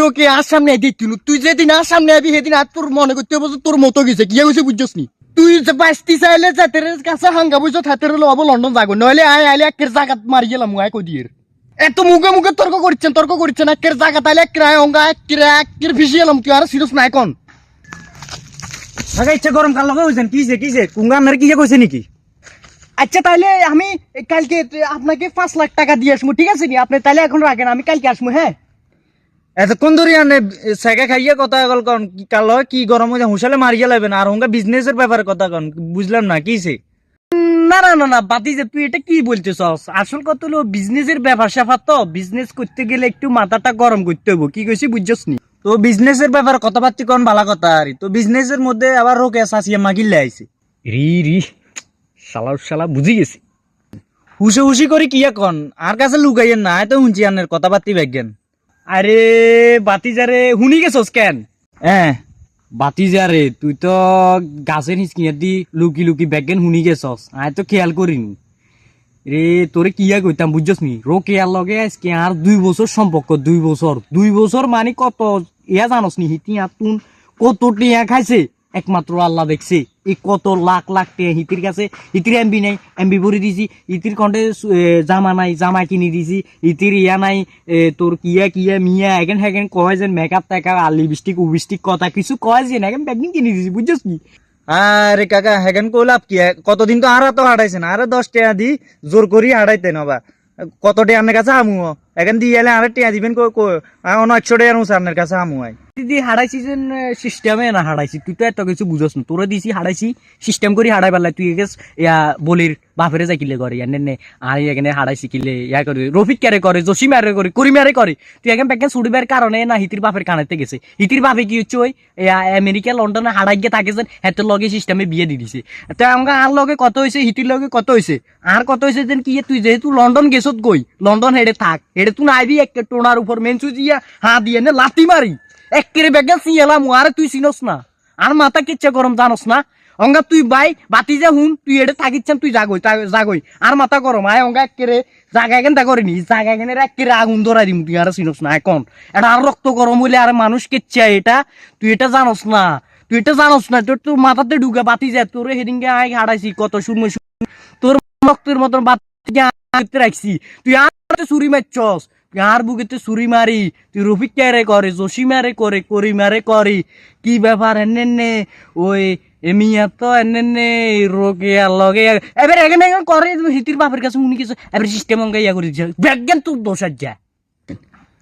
রোকে আর সামনে দেখতি তুই যেদিন আর সামনে আবি সেদিন আর তোর মনে করতে যে তোর মতো গেছে। কি হয়েছে বুঝছস নি? তুই যে বাঁচতি চাইলে জাতের কাছে হাঙ্গা বুঝছ হাতের লব লন্ডন যাগো। নইলে আয় আইলে একের জায়গাত মারি গেলাম আয় কদিয়ের। এত মুখে মুখে তর্ক করছেন তর্ক করছেন একের জায়গা তাইলে একের আয় অঙ্গা একের একের ভিসি এলাম তুই আর সিরিয়াস কোন? থাকা ইচ্ছা গরম কাল লগে হইছেন কিছে কিছে কুঙ্গা আপনার কিছে কইছে নাকি? আচ্ছা তাহলে আমি কালকে আপনাকে পাঁচ লাখ টাকা দিয়ে আসব ঠিক আছে নি? আপনি তাহলে এখন রাখেন আমি কালকে আসব হ্যাঁ? এতক্ষণ ধরে আনে সেকা খাইয়ে কথা কল কন কি কাল কি গরম হইছে হুসালে মারিয়া লাইবেন আর হুঙ্গা বিজনেসের ব্যাপারে কথা কন বুঝলাম না কিছে না না না না বাতি যে তুই এটা কি বলতেছস আসল কথা হলো বিজনেসের ব্যাপার স্যাপার তো বিজনেস করতে গেলে একটু মাথাটা গরম করতে হব কি কইছি বুঝছস নি? তো বিজনেসের ব্যাপারে কথাবার্তি কোন ভালো কথা আর। তো বিজনেসের মধ্যে আবার রোকে সাসিয়া মাগিলে আইছে। রি রি শালা শালা বুঝি গেছি। হুসে হুসি করি কি কন? আর কাছে লুকাইয়েন না তো হুঁচি আনের কথাবার্তি ব্যাগেন আরে বাতি যারে শুনি গেছস কেন? হ্যাঁ বাতি যারে তুই তো গাছের হিসকিয়ে দি লুকি লুকি ব্যাগেন শুনি গেছস আয় তো খেয়াল করিনি। রে, তোরে কিয়া কইতাম, বুঝছস নি? রোকে আর লগে আজকে আর দুই বছর সম্পর্ক, দুই বছর। দুই বছর মানে কত ইয়া জানস নি হিতিয়া তুন কত টিয়া খাইছে? একমাত্র আল্লাহ দেখছে। এই কত লাখ লাখ টিয়া হিতির কাছে। হিতির এমবি নাই এমবি ভরে দিছি। ইতির কণ্ঠে জামা নাই, জামা কিনে দিছি। ইতির ইয়া নাই তোর কিয়া কিয়া মিয়া এগেন হ্যাগেন কয় যেন মেকআপ টেকআপ আর লিপস্টিক উবিস্টিক কথা কিছু কয় যে না এখন ব্যাগিং কিনে দিছি, বুঝছস কি? আরে কাকা, হেগেন কইলাপ কি? কতদিন তো আর তো হাঁটাইছেন? আরে দশ টাকা দি জোর করি হাঁটাইতেন আবা কত টাকা কাছে আমু এখন দিয়ে এলে আরে টাকা দিবেন অন্য একশো কাছে দিদি, হারাইছি সিস্টেমে না হারাইছি? তুই তো এত কিছু বুঝস না। তোরা দিছি, হারাইছি সিস্টেম করে হারাই পারলাই তুই এগেছ ইয়া, বলির যাই কিলে করে। নে আর এখানে হারাইছি কিলে, ইয়া করে। রফিক ক্যারে করে জসিম আরে করে করিম আরে করে। তুই এখন ব্যাগে ছুড়িবার কারণে না হিতির বাপের কানাতে গেছে। হিতির বাপে কি হচ্ছে ওই? আমেরিকা, লন্ডনে হারাই গিয়ে থাকে যেন হেতের লগে সিস্টেমে বিয়ে দি দিছে। তো আমাকে আর লগে কত হয়েছে হিতির লগে কত হয়েছে আর কত হয়েছে যেন কি? তুই যেহেতু লন্ডন গেছত গই লন্ডন হেডে থাক। হেডে তুই আইবি এক টোনার উপর মেনচু দিয়া, হা দিয়ে নে লাতি মারি। একেরে বেগে সিয়েলাম আরে তুই চিনস না। আর মাথা কিচ্ছে গরম জানস না। অঙ্গা তুই বাই, বাতি যা হুন, তুই এটা থাকিচ্ছেন, তুই জাগই জাগই। আর মাথা গরম, আয় অঙ্গা একেরে জাগা কেন করিনি? জাগা কেন একেরে আগুন ধরাই দিম তুই, আর চিনস না এখন এটা আর রক্ত গরম হইলে আর মানুষ কেচ্ছে এটা, তুই এটা জানস না। তুই এটা জানস না, তোর তোর মাথাতে ঢুকে বাতি যায় তোর হেদিনকে আয় হারাইছি কত শুনমো তোর রক্তের মতন বাতি রাখছি। তুই আর চুরি মারছস? আর বুকেতে চুরি মারি? তুই রফিক ক্যারে করে জসি মারে করে করি মারে করে কি ব্যাপার এনে নে ওই এমিয়া তো এনে নে রোগে লগে এবার এখানে করে হিতির বাপের কাছে উনি কিছু এবার সিস্টেম অঙ্গে ইয়া করে দিচ্ছে ব্যাজ্ঞান তোর দোষ আর যা।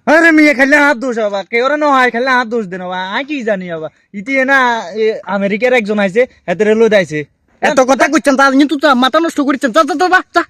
আরে মিয়া হাত দোষ হবা। কেউ না হয় খাইলে হাত দোষ দেন হবা। আই কি জানি হবা। ইতি না আমেরিকার একজন আইছে হেতে রেলো দাইছে এত কথা করছেন তা কিন্তু মাথা নষ্ট করছেন। যা, যা, যা।